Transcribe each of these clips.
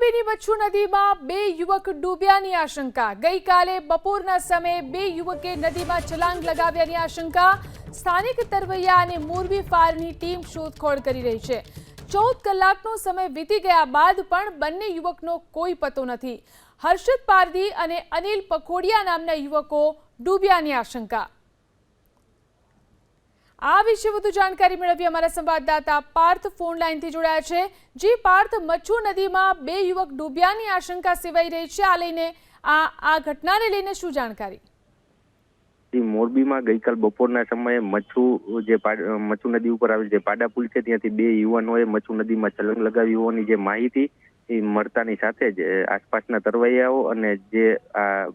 મોરબીની મચ્છુ નદીમાં બે યુવક ડૂબ્યાની આશંકા. ગઈકાલે બપોરના સમયે બે યુવકે નદીમાં છલાંગ લગાવ્યાની આશંકા. સ્થાનિક તરવૈયા અને મોરબી ફાયરની ટીમ શોધખોળ કરી રહી છે. ચૌદ કલાકનો સમય વીતી ગયા બાદ પણ બંને યુવકનો કોઈ પતો નથી. હર્ષદ પારધી અને અનિલ પખોડિયા નામના યુવકો ડૂબ્યાની આશંકા. આ વિશે વધુ જાણકારી મેળવી અમારા સંવાદદાતા પાર્થ ફોન લાઈનથી જોડાયા છે. જી, પાર્થ, મચ્છુ નદીમાં બે યુવક ડૂબ્યાની આશંકા સેવાઈ રહી છે. આ લઈને, આ આ ઘટનાને લઈને શું જાણકારી? મોરબીમાં ગઈકાલ બપોરના સમયે મચ્છુ જે મચ્છુ નદી ઉપર આવેલ જે પાડા પુલ છે, ત્યાંથી બે યુવાનોએ મચ્છુ નદીમાં છલંગ લગાવી હોવાની જે માહિતી મળતાની સાથે જ આસપાસના તરવૈયાઓ અને જે આ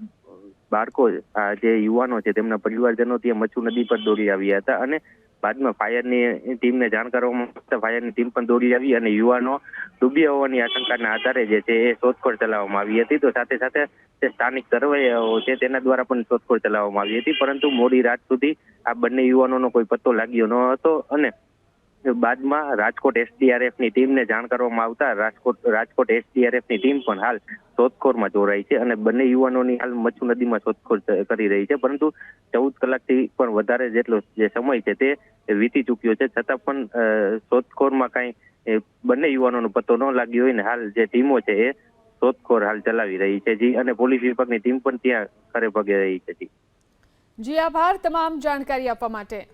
બાળકો જે યુવાનો છે, તેમના પરિવારજનો ત્યાં મચ્છુ નદી પર દોડી આવ્યા હતા અને બાદમાં ફાયરની ટીમને જાણ કરવામાં ફાયરની ટીમ પણ દોડી આવી અને યુવાનો ડૂબ્યા હોવાની આશંકાના આધારે જે છે એ શોધખોળ ચલાવવામાં આવી હતી. તો સાથે સાથે જે સ્થાનિક તરવૈયાઓ છે, તેના દ્વારા પણ શોધખોળ ચલાવવામાં આવી હતી. પરંતુ મોડી રાત સુધી આ બંને યુવાનોનો કોઈ પત્તો લાગ્યો ન હતો અને બાદમાં રાજકોટ એસડીઆરએફની ટીમને જાણ કરવામાં આવતા રાજકોટ રાજકોટ એસડીઆરએફની ટીમ પણ હાલ શોધખોળમાં જોડાઈ છે અને બંને યુવાનોની હાલ મચ્છુ નદીમાં શોધખોળ કરી રહી છે. પરંતુ ચૌદ કલાકથી પણ વધારે જેટલો જે સમય છે તે વીતી ચૂક્યો છે. છતાં પણ શોધખોળમાં કાંઈ બંને યુવાનોનો પત્તો ન લાગ્યો હોય ને હાલ જે ટીમો છે એ શોધખોળ હાલ ચલાવી રહી છે. જી, અને પોલીસ વિભાગની ટીમ પણ ત્યાં ખરે પગે રહી છે. જી. જી, આભાર તમામ જાણકારી આપવા માટે.